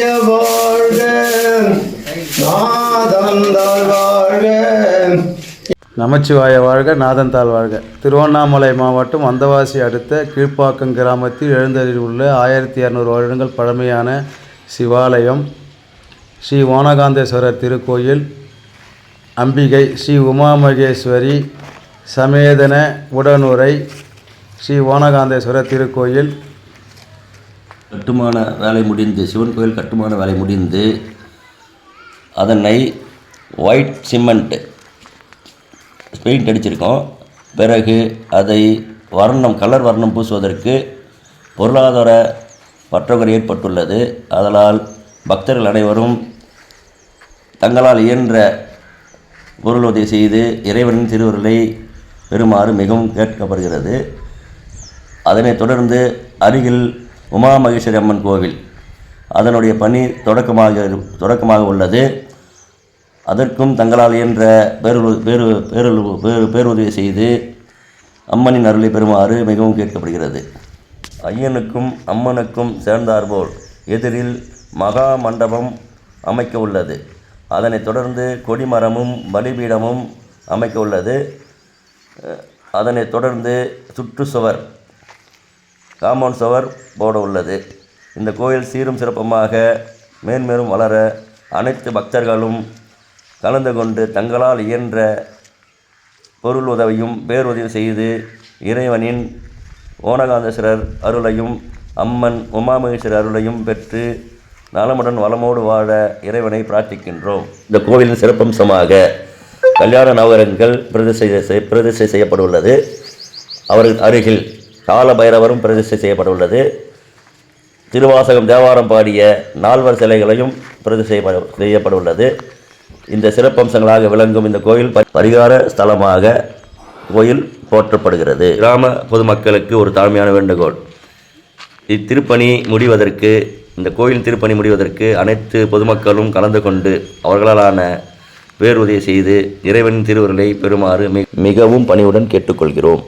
நமச்சிவாய வாழ்க நாதந்தாள் வாழ்க. நமச்சிவாய வாழ்க வாழ்க. திருவண்ணாமலை மாவட்டம் வந்தவாசி அடுத்த கீழ்ப்பாக்கம் கிராமத்தில் எழுந்தருளியுள்ள ஆயிரத்தி இரநூறு வருடங்கள் பழமையான சிவாலயம். ஸ்ரீ ஓனகாந்தேஸ்வரர் திருக்கோயில். அம்பிகை ஸ்ரீ உமாமகேஸ்வரி சமேதன உடனுரை ஸ்ரீ ஓனகாந்தேஸ்வரர் திருக்கோயில். கட்டுமான வேலை முடிந்து சிவன் கோயில் கட்டுமான வேலை முடிந்து அதனை ஒயிட் சிமெண்ட் பெயிண்ட் அடிச்சிருக்கோம். பிறகு அதை வர்ணம் கலர் வர்ணம் பூசுவதற்கு பொருளாதார பற்றாக்குறை ஏற்பட்டுள்ளது. அதனால் பக்தர்கள் அனைவரும் தங்களால் இயன்ற பொருள் உதவி செய்து இறைவனின் திருவருளை பெறுமாறு மிகவும் கேட்கப்படுகிறது. அதனைத் தொடர்ந்து அருகில் உமா மகேஸ்வரி அம்மன் கோவில். அதனுடைய பணி தொடக்கமாக தொடக்கமாக உள்ளது. அதற்கும் தங்களால் என்ற பேரு பேரு பேரு பேருதவி செய்து அம்மனின் அருளை பெறுமாறு மிகவும் கேட்கப்படுகிறது. ஐயனுக்கும் அம்மனுக்கும் சேர்ந்தார்போல் எதிரில் மகா மண்டபம் அமைக்க உள்ளது. அதனைத் தொடர்ந்து கொடிமரமும் பலிபீடமும் அமைக்க உள்ளது. அதனைத் தொடர்ந்து சுற்றுச்சுவர் காம்பவுண்ட் சுவர் போட உள்ளது. இந்த கோயில் சீரும் சிறப்புமாக மேன்மேலும் வளர அனைத்து பக்தர்களும் கலந்து கொண்டு தங்களால் இயன்ற பொருள் உதவியும் பேருதவி செய்து இறைவனின் ஓனகாந்தேஸ்வரர் அருளையும் அம்மன் உமாமகேஸ்வரர் அருளையும் பெற்று நலமுடன் வளமோடு வாழ இறைவனை பிரார்த்திக்கின்றோம். இந்த கோவிலின் சிறப்பம்சமாக கல்யாண நவகரங்கள் பிரதிஷ்டை செய்- பிரதிஷ்டை செய்யப்பட்டுள்ளது. அவர்கள் அருகில் கால பைரவரும் பிரதிஷ்டை செய்யப்பட்டுள்ளது. திருவாசகம் தேவாரம் பாடிய நால்வர் சிலைகளையும் பிரதிஷ்டை செய்யப்பட்டுள்ளது. இந்த சிறப்பம்சங்களாக விளங்கும் இந்த கோயில் பரிகார ஸ்தலமாக கோயில் போற்றப்படுகிறது. கிராம பொதுமக்களுக்கு ஒரு தாழ்மையான வேண்டுகோள். இத்திருப்பணி முடிவதற்கு இந்த கோயில் திருப்பணி முடிவதற்கு அனைத்து பொதுமக்களும் கலந்து கொண்டு அவர்களாலான பேருதவி செய்து இறைவனின் திருவருளை பெறுமாறு மிகவும் பணிவுடன் கேட்டுக்கொள்கிறோம்.